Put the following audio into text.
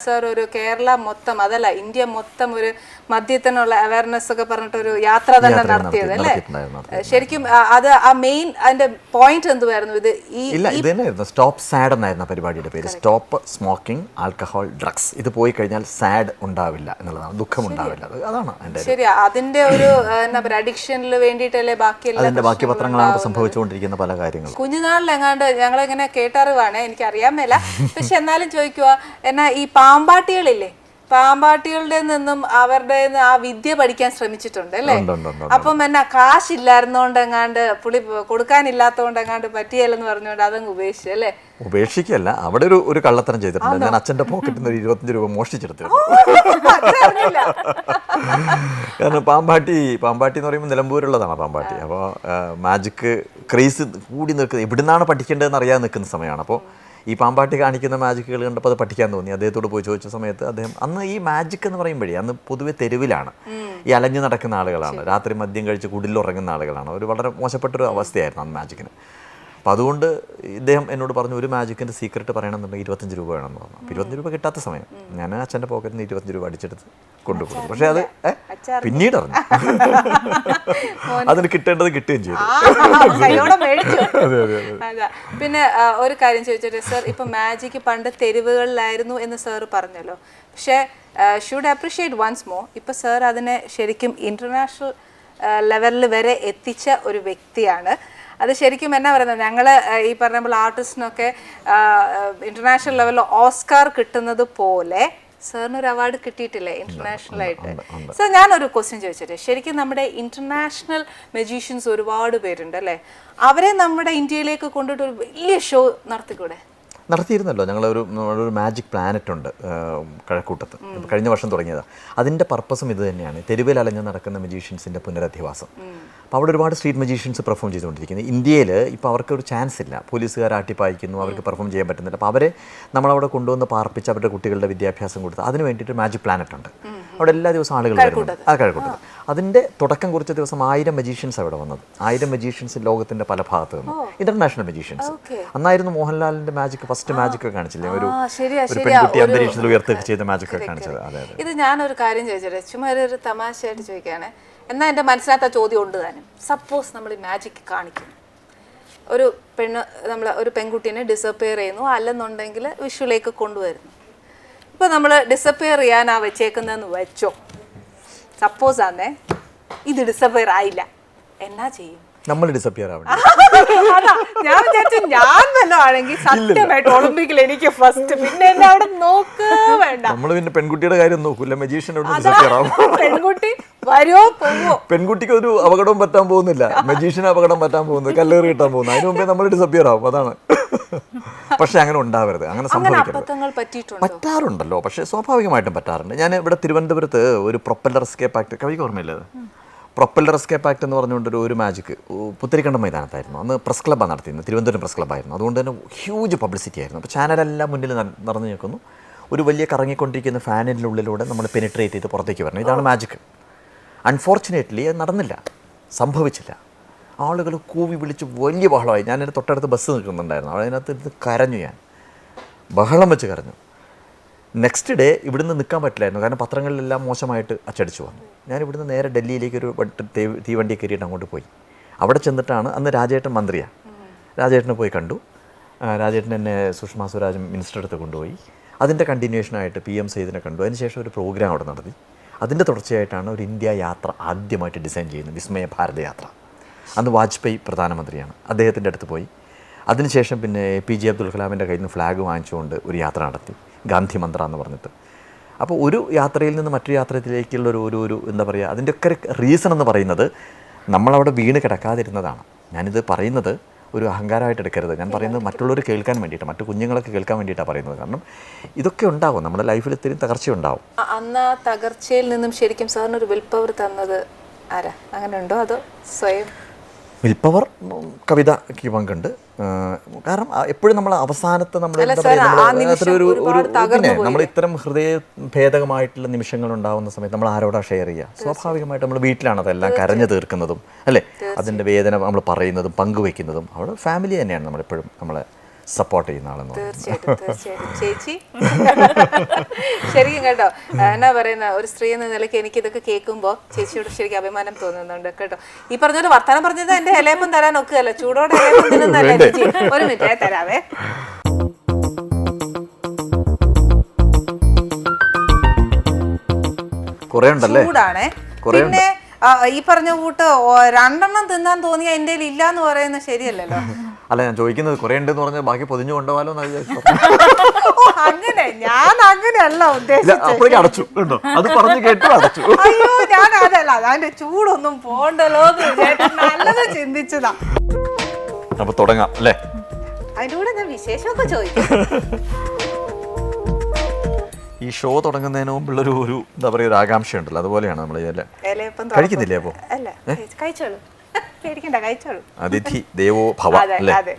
Sir ഒരു കേരള മൊത്തം അതല്ല ഇന്ത്യ മൊത്തം ഒരു മദ്യത്തിനുള്ള അവയർനെസ് ഒക്കെ പറഞ്ഞിട്ട് ഒരു യാത്ര തന്നെ നടത്തിയത് നടത്തി- അല്ലേ. ശരിക്കും അത് ആ മെയിൻ അതിന്റെ പോയിന്റ് എന്തുവായിരുന്നു? ഇത് ഈ ഇല്ല ഇത് തന്നെയായിരുന്നു സ്റ്റോപ്പ് സാഡ് എന്നായിരുന്നു പരിപാടിയുടെ പേര്. സ്റ്റോപ്പ് സ്മോക്കിംഗ് ആൽക്കഹോൾ ഡ്രഗ്സ് ഇത് പോയി കഴിഞ്ഞാൽ സാഡ് ഉണ്ടാവില്ല എന്നുള്ളതാണ്. ദുഃഖം ഉണ്ടാവില്ല. അത് അതാണ് ശരി അതിന്റെ ഒരു എന്താ പറയുക അഡിക്ഷനിൽ വേണ്ടിയിട്ടല്ലേ ബാക്കി ബാക്കി പത്രങ്ങളാണ് സംഭവിച്ചുകൊണ്ടിരിക്കുന്ന പല കാര്യങ്ങളും. കുഞ്ഞുനാളിലെങ്ങാണ്ട് ഞങ്ങളിങ്ങനെ കേട്ടറിവാണ് എനിക്ക് അറിയാൻ മേല. പക്ഷെ എന്നാലും ചോദിക്കുക എന്നാ ഈ പാമ്പാട്ടികളില്ലേ? പാമ്പാട്ടികളുടെ നിന്നും അവരുടെ ആ വിദ്യ പഠിക്കാൻ ശ്രമിച്ചിട്ടുണ്ട് അല്ലേ. അപ്പം എന്നാ കാശില്ലായിരുന്നോണ്ട് എങ്ങാണ്ട് പുളി കൊടുക്കാനില്ലാത്തതുകൊണ്ട് എങ്ങാണ്ട് പറ്റിയല്ലെന്ന് പറഞ്ഞുകൊണ്ട് അതങ്ങ് ഉപേക്ഷിച്ചു അല്ലേ? ഉപേക്ഷിക്കല്ല അവിടെ ഒരു ഒരു കള്ളത്തരം ചെയ്തിട്ടുണ്ട്. ഞാൻ അച്ഛന്റെ പോക്കറ്റിൽ നിന്ന് ഒരു ഇരുപത്തഞ്ച് രൂപ മോഷ്ടിച്ചെടുത്തു. കാരണം പാമ്പാട്ടി പാമ്പാട്ടി എന്ന് പറയുമ്പോൾ നിലമ്പൂരുള്ളതാണ് പാമ്പാട്ടി. അപ്പോൾ മാജിക്ക് ക്രേസ് കൂടി നിൽക്കുന്നത് എവിടുന്നാണ് പഠിക്കേണ്ടതെന്ന് അറിയാതെ നിൽക്കുന്ന സമയമാണ്. അപ്പോൾ ഈ പാമ്പാട്ടി കാണിക്കുന്ന മാജിക്കുകൾ കണ്ടപ്പോൾ അത് പഠിക്കാൻ തോന്നി. അദ്ദേഹത്തോട് പോയി ചോദിച്ച സമയത്ത് അദ്ദേഹം അന്ന് ഈ മാജിക് എന്ന് പറയുമ്പോഴേ അന്ന് പൊതുവെ തെരുവിലാണ്. ഈ അലഞ്ഞു നടക്കുന്ന ആളുകളാണ്. രാത്രി മദ്യം കഴിച്ച് കുടിലുറങ്ങുന്ന ആളുകളാണ്. ഒരു വളരെ മോശപ്പെട്ടൊരു അവസ്ഥയായിരുന്നു അന്ന് മാജിക്കിന് അപ്പോൾ അതുകൊണ്ട് ഇദ്ദേഹം എന്നോട് പറഞ്ഞു ഒരു മാജിക്കിന്റെ സീക്രട്ട് പറയണമെന്നുണ്ടെങ്കിൽ ഇരുപത്തഞ്ച് രൂപ വേണമെന്ന് പറഞ്ഞു. അപ്പോൾ ഇരുപത്തഞ്ച് രൂപ കിട്ടാത്ത സമയം. ഞാൻ അച്ഛന്റെ പോക്കറ്റിൽ നിന്ന് ഇരുപത്തഞ്ച് രൂപ അടിച്ചെടുത്ത് കൊണ്ടുപോകും പക്ഷേ അത് പിന്നീട് അറിഞ്ഞു. അതിന് കിട്ടേണ്ടത് കിട്ടുകയും ചെയ്തു. പിന്നെ ഒരു കാര്യം ചോദിച്ചോട്ടെ സർ ഇപ്പൊ മാജിക് പണ്ട് തെരുവുകളിലായിരുന്നു എന്ന് സാർ പറഞ്ഞല്ലോ. പക്ഷേ ഷുഡ് അപ്രിഷിയേറ്റ് വൺസ് മോർ ഇപ്പൊ സാർ അതിനെ ശരിക്കും ഇന്റർനാഷണൽ ലെവലിൽ വരെ എത്തിച്ച ഒരു വ്യക്തിയാണ്. അത് ശരിക്കും എന്നാ പറയുന്നത്? ഞങ്ങൾ ഈ പറഞ്ഞ പോലെ ആർട്ടിസ്റ്റിനൊക്കെ ഇന്റർനാഷണൽ ലെവലിൽ ഓസ്കാർ കിട്ടുന്നത് പോലെ സാറിന് ഒരു അവാർഡ് കിട്ടിയിട്ടില്ലേ ഇന്റർനാഷണൽ ആയിട്ട് സർ ഞാനൊരു ക്വസ്റ്റ്യൻ ചോദിച്ചിട്ട് ശരിക്കും നമ്മുടെ ഇന്റർനാഷണൽ മെജീഷ്യൻസ് ഒരുപാട് പേരുണ്ട് അല്ലേ? അവരെ നമ്മുടെ ഇന്ത്യയിലേക്ക് കൊണ്ടിട്ട് ഒരു വലിയ ഷോ നടത്തിക്കൂടെ? നടത്തിയിരുന്നല്ലോ. ഞങ്ങളൊരു ഒരു മാജിക് പ്ലാനറ്റ് ഉണ്ട് കഴക്കൂട്ടത്ത്. കഴിഞ്ഞ വർഷം തുടങ്ങിയതാണ് അതിന്റെ പർപ്പസും ഇത് തന്നെയാണ്. തെരുവിൽ അലഞ്ഞ് നടക്കുന്ന മജീഷ്യൻസിന്റെ പുനരധിവാസം. അപ്പോൾ അവിടെ ഒരുപാട് സ്ട്രീറ്റ് മജീഷ്യൻസ് പെർഫോം ചെയ്തുകൊണ്ടിരിക്കുന്നത് ഇന്ത്യയിൽ ഇപ്പോൾ അവർക്ക് ഒരു ചാൻസ് ഇല്ല. പോലീസുകാർ ആട്ടിപ്പായിക്കുന്നു അവർക്ക് പെർഫോം ചെയ്യാൻ പറ്റുന്നില്ല. അപ്പോൾ അവരെ നമ്മളവിടെ കൊണ്ടുവന്ന് പാർപ്പിച്ച് അവരുടെ കുട്ടികളുടെ വിദ്യാഭ്യാസം കൊടുത്ത് അതിന് വേണ്ടിയിട്ട് മാജിക് പ്ലാനറ്റ് ഉണ്ട്. അവിടെ എല്ലാ ദിവസവും ആളുകൾ വരുന്നുണ്ട്. ആ കഴക്കൂട്ടത്ത് അതിന്റെ തുടക്കം കുറച്ച് ദിവസം ആയിരം മജീഷ്യൻസ് അവിടെ വന്നത്. ആയിരം മജീഷ്യൻസ് ലോകത്തിന്റെ പല ഭാഗത്ത് നിന്ന്. International magicians. അന്നായിരുന്നു മോഹൻലാലിന്റെ മാജിക് ഫസ്റ്റ് മാജിക് ഒക്കെ കാണിച്ചില്ലേ? ഒരു പെൺകുട്ടി അന്തരീക്ഷത്തിൽ ഉയർത്തി ചെയ്ത മാജിക് ഒക്കെ കാണിച്ചത്. അതെ അതെ. ഇത് ഞാനൊരു കാര്യം ചോദിച്ചത് ചുമ്മാ ഒരു- തമാശയായിട്ട് ചോദിക്കുകയാണ്. എന്നാൽ എന്റെ മനസ്സിലാത്ത ചോദ്യം ഉണ്ട് താനും. സപ്പോസ് നമ്മൾ ഈ മാജിക് കാണിക്കുന്നു. ഒരു പെണ്ണ് നമ്മൾ ഒരു പെൺകുട്ടീനെ ഡിസപ്പിയർ ചെയ്യുന്നു. അല്ലെന്നുണ്ടെങ്കിൽ വിഷുവിലേക്ക് കൊണ്ടുവരുന്നു. ഇപ്പോൾ നമ്മൾ ഡിസപ്പിയർ ചെയ്യാനാ വെച്ചേക്കുന്നതെന്ന് വെച്ചോ. സപ്പോസ് ആന്നേ ഇത് ഡിസപ്പിയർ ആയില്ല. എന്നാ ചെയ്യും? നമ്മൾ ഡിസപ്പിയർ ആവണം. അതാ, ഞാൻ വിചാരിച്ചു ഞാൻ വല്ലതും ആണെങ്കിൽ സത്യമായിട്ട് ഒളിമ്പിക്കിൽ എനിക്ക് ഫസ്റ്റ് പിന്നെ എന്നെ അവിടെ നോക്ക് വേണ്ട. നമ്മൾ പിന്നെ പെൺകുട്ടിയുടെ കാര്യം നോക്കൂല. മജീഷ്യനോട് ഡിസപ്പിയർ ആവും. പെൺകുട്ടി വരുമോ പോവോ? പെൺകുട്ടിക്ക് ഒരു അപകടവും പറ്റാൻ പോകുന്നില്ല. മജീഷ്യന് അപകടം പറ്റാൻ പോകുന്നു. കല്ലേറി കിട്ടാൻ പോകുന്നു. അതിന് മുമ്പേ നമ്മൾ ഡിസപ്പിയർ ആവും. അതാണ്. പക്ഷെ അങ്ങനെ ഉണ്ടാവരുത്. അങ്ങനെ സംഭവിക്കരുത്. പറ്റാറുണ്ടല്ലോ. പക്ഷേ സ്വാഭാവികമായിട്ടും പറ്റാറുണ്ട്. ഞാൻ ഇവിടെ തിരുവനന്തപുരത്ത് ഒരു പ്രൊപ്പല്ലർ എസ്കേപ്പ് ആക്ട് കവിക്ക് ഓർമ്മയില്ലേ പ്രൊപ്പല്ലർ എസ്കേപ്പ് ആക്ട് എന്ന് പറഞ്ഞുകൊണ്ട് ഒരു മാജിക് പുത്തരിക്കണ്ട മൈതാനത്തായിരുന്നു. അന്ന് പ്രസ് ക്ലബ്ബാണ് നടത്തിയിരുന്നത്. തിരുവനന്തപുരം പ്രസ് ക്ലബ്ബായിരുന്നു അതുകൊണ്ട് തന്നെ ഹ്യൂജ് പബ്ലിസിറ്റി ആയിരുന്നു. അപ്പോൾ ചാനലെല്ലാം മുന്നിൽ നിറഞ്ഞു നിൽക്കുന്നു. ഒരു വലിയ കറങ്ങിക്കൊണ്ടിരിക്കുന്ന ഫാനിന്റെ ഉള്ളിലൂടെ നമ്മൾ പെനിട്രേറ്റ് ചെയ്ത് പുറത്തേക്ക് വരണം. ഇതാണ് മാജിക് അൺഫോർച്ചുനേറ്റ്ലി അത് നടന്നില്ല. സംഭവിച്ചില്ല. ആളുകൾ കൂവി വിളിച്ച് വലിയ ബഹളമായി. ഞാൻ എന്റെ തൊട്ടടുത്ത് ബസ് നിൽക്കുന്നുണ്ടായിരുന്നു. അതിനകത്ത് ഇരുന്ന് കരഞ്ഞു ഞാൻ. ബഹളം വെച്ച് കരഞ്ഞു. നെക്സ്റ്റ് ഡേ ഇവിടുന്ന് നിൽക്കാൻ പറ്റില്ലായിരുന്നു. കാരണം പത്രങ്ങളിലെല്ലാം മോശമായിട്ട് അച്ചടിച്ചു വന്നു. ഞാൻ ഇവിടുന്ന് നേരെ ഡൽഹിയിലേക്ക് ഒരു തീവണ്ടി കയറിയിട്ട് അങ്ങോട്ട് പോയി. അവിടെ ചെന്നിട്ടാണ് അന്ന് രാജേട്ടൻ മന്ത്രിയാണ്. രാജേട്ടനെ പോയി കണ്ടു. രാജേട്ടൻ എന്നെ സുഷമ സ്വരാജ് മിനിസ്റ്റർ അടുത്ത് കൊണ്ടുപോയി. അതിന്റെ കണ്ടിന്യൂഷനായിട്ട് പി എം സെയ്ദിനെ കണ്ടു. അതിനുശേഷം ഒരു പ്രോഗ്രാം അവിടെ നടത്തി. അതിന്റെ തുടർച്ചയായിട്ടാണ് ഒരു ഇന്ത്യ യാത്ര ആദ്യമായിട്ട് ഡിസൈൻ ചെയ്യുന്നത്. വിസ്മയ ഭാരത യാത്ര. അന്ന് വാജ്പേയി പ്രധാനമന്ത്രിയാണ്. അദ്ദേഹത്തിന്റെ അടുത്ത് പോയി. അതിനുശേഷം പിന്നെ എ പി ജെ അബ്ദുൽ കലാമിന്റെ കയ്യിൽ നിന്ന് ഫ്ലാഗ് വാങ്ങിച്ചുകൊണ്ട് ഒരു യാത്ര നടത്തി. ഗാന്ധി മന്ത്ര എന്ന് പറഞ്ഞിട്ട്. അപ്പോൾ ഒരു യാത്രയിൽ നിന്ന് മറ്റൊരു യാത്രയിലേക്കുള്ള ഒരു ഒരു എന്താ പറയുക അതിന്റെയൊക്കെ റീസൺ എന്ന് പറയുന്നത് നമ്മളവിടെ വീണ് കിടക്കാതിരുന്നതാണ്. ഞാനിത് പറയുന്നത് ഒരു അഹങ്കാരമായിട്ട് എടുക്കരുത്. ഞാൻ പറയുന്നത് മറ്റുള്ളവർ കേൾക്കാൻ വേണ്ടിയിട്ട് മറ്റു കുഞ്ഞുങ്ങളൊക്കെ കേൾക്കാൻ വേണ്ടിയിട്ടാണ് പറയുന്നത്. കാരണം ഇതൊക്കെ ഉണ്ടാവും. നമ്മുടെ ലൈഫിൽ ഇത്തിരി തകർച്ച ഉണ്ടാവും. അന്ന് ആ തകർച്ചയിൽ നിന്നും ശരിക്കും സാറിന് ഒരു വിൽ പവർ തന്നത് ആരാ? അങ്ങനെ ഉണ്ടോ? അതോ സ്വയം? വിൽപ്പവർ കവിത പങ്കുണ്ട്. കാരണം എപ്പോഴും നമ്മൾ അവസാനത്തെ നമ്മൾ പിന്നെ നമ്മൾ ഇത്തരം ഹൃദയ ഭേദകമായിട്ടുള്ള നിമിഷങ്ങൾ ഉണ്ടാവുന്ന സമയത്ത് നമ്മൾ ആരോടാ ഷെയർ ചെയ്യുക? സ്വാഭാവികമായിട്ട് നമ്മൾ വീട്ടിലാണ് അതെല്ലാം കരഞ്ഞു തീർക്കുന്നതും അല്ലേ? അതിന്റെ വേദന നമ്മൾ പറയുന്നതും പങ്കുവെക്കുന്നതും അവിടെ ഫാമിലി തന്നെയാണ് നമ്മളെപ്പോഴും നമ്മളെ സപ്പോർട്ട് ചെയ്യുന്ന ആളെന്ന് തീർച്ചയായിട്ടും തീർച്ചയായിട്ടും. ചേച്ചി? ശരിക്കും കേട്ടോ. എന്നാ പറയുന്ന ഒരു സ്ത്രീ എന്ന നിലയ്ക്ക് എനിക്ക് ഇതൊക്കെ കേൾക്കുമ്പോൾ ചേച്ചിയോട് ശരിക്കും അഭിമാനം തോന്നുന്നുണ്ട് കേട്ടോ. ഈ പറഞ്ഞ പോലെ വർത്തമാനം പറഞ്ഞത് എന്റെ ഇലയപ്പം തരാൻ ഒക്കുകയല്ല ചൂടോടെ ഇലയപ്പം തിന്നുന്നതല്ലേ ചേച്ചി. ഒരു മിനിറ്റ് തരാവേ. കുറേ ഉണ്ടല്ലേ? ചൂടാണേ. പിന്നെ ഈ പറഞ്ഞ കൂട്ട് രണ്ടെണ്ണം തിന്നാൻ തോന്നിയ എന്റെ ഇല്ല എന്ന് പറയുന്നത് ശരിയല്ലല്ലോ. അല്ല ഞാൻ ചോദിക്കുന്നത് കുറേ ഉണ്ടെന്ന് പറഞ്ഞാൽ ബാക്കി പൊതിഞ്ഞു കൊണ്ടുപോകാലോ എന്ന് വിചാരിച്ചു അങ്ങനെ. ഞാൻ അങ്ങനെയല്ല ഉദ്ദേശിച്ചത്. അപ്പോഴേക്കും അടച്ചു കേട്ടോ. അത് പറഞ്ഞു കേട്ടു അടച്ചു. അയ്യോ ഞാൻ അതല്ല അതിന്റെ ചൂടൊന്നും പോണ്ടല്ലോ എന്ന് വിചാരിച്ച് നല്ലത് ചിന്തിച്ചതാ. അപ്പൊ തുടങ്ങാം അല്ലേ? അതിന്റെ കൂടെ ഞാൻ വിശേഷമൊക്കെ ചോദിക്കും. ഈ ഷോ തുടങ്ങുന്നതിന് മുമ്പുള്ളൊരു ഒരു എന്താ പറയുക ഒരു ആകാംക്ഷ ഉണ്ടല്ലോ അതുപോലെയാണ് നമ്മൾ അല്ലേ ഇലയപ്പം കഴിക്കുന്നില്ലേ അപ്പോ? അല്ല കഴിച്ചോളൂ. പേടിക്കണ്ട കഴിച്ചോളൂ. അതിഥി ദേവോ ഭവ അതെ അല്ലേ? അതെ